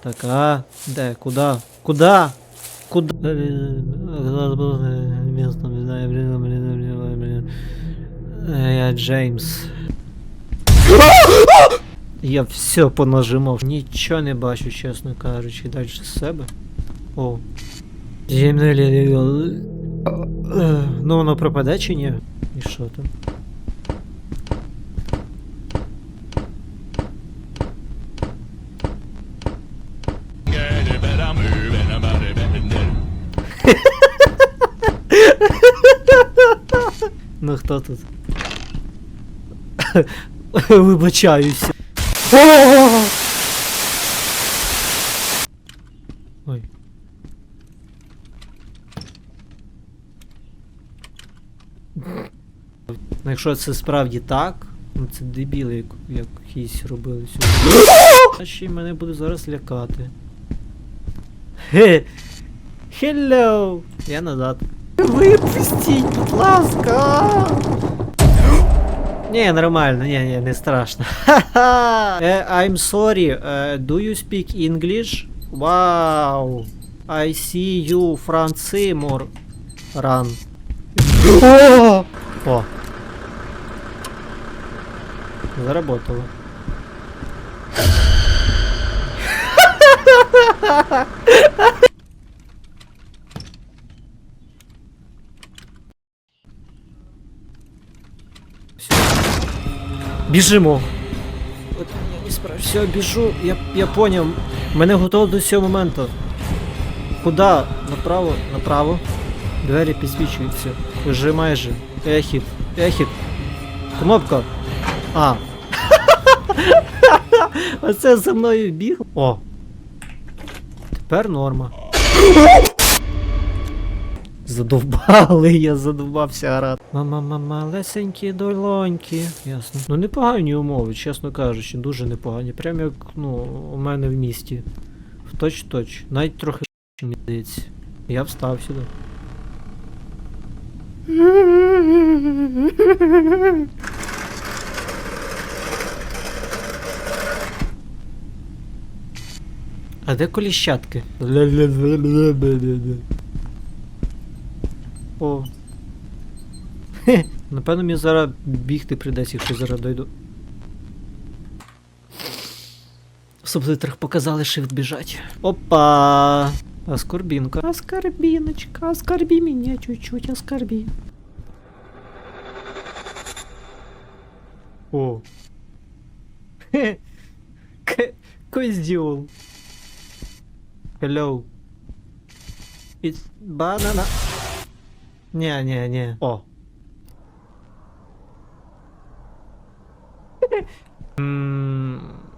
Так, а? Де? Куда? Куда? Куда? Место, не знаю, блин, блин, блин, блин. Е, Я Джеймс. Я все понажимав. Нічого не бачу, чесно кажучи, далі себе. О. Зімне лі- Е, Ну воно пропаде чи ні? І що там? Ну хто тут? Вибачаюся. Ой. Ну, якщо це справді так, ну це дебіли як, якісь робили сьогодні. А ще й мене буде зараз лякати. Хе. Hello! Я назад. Випустіть, будь ласка! Ні, нормально, ні, ні, не страшно. Ха-ха! Е, I'm sorry, е, do you speak English? Wow! I see you, Францимор. Run. О! О! Заработало. Біжимо. От. Все, біжу. Я, я поняв. Мене готово до цього моменту. Куда? Направо, направо. Двері підсвічуються. Вже майже. Ехід. Ехід. Кнопка. А. Оце за мною біг. О. Тепер норма. Задовбали, я задовбався грати. Мама, мама, лесенькі долоньки. Ясно. Ну непогані умови, чесно кажучи, дуже непогані. Прям як, ну, у мене в місті. В точ-точ. Навіть трохи мені здається. Я встав сюди. А де коліщатки? О. Хе. Напевно, мені зараз бігти прийдеться, якщо зараз дойду. В субтитрах показали shift біжать. Опа! Аскорбінка. Аскорбіночка, оскорби меня чуть-чуть, оскорби. О. Хе. Козьол. Hello. It's banana. Не, не, не. О. М,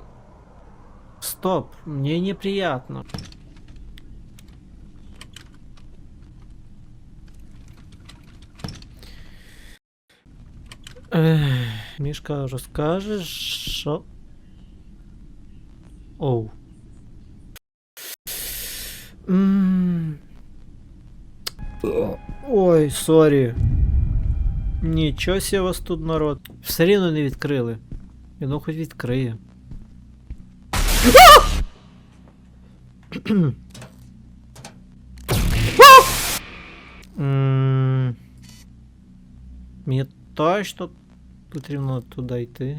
Стоп, мне неприятно. Мишка, расскажешь, что... Оу. М, Ой, сорі. Нічого сі вас тут народ. Все рівно не відкрили. І ну хоч відкриє. М, Мені точно потрібно туди йти.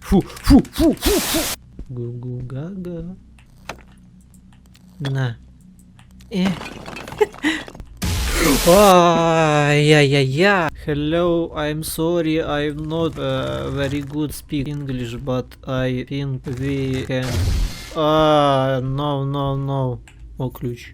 Фу, фу, фу, фу, фу. Гу-гу-га-га. На. Е. Ай-яй-яй-яй. Hello, I'm sorry, I'm not uh, very good speak English, but I think we can... А, no, no, no. О, ключ.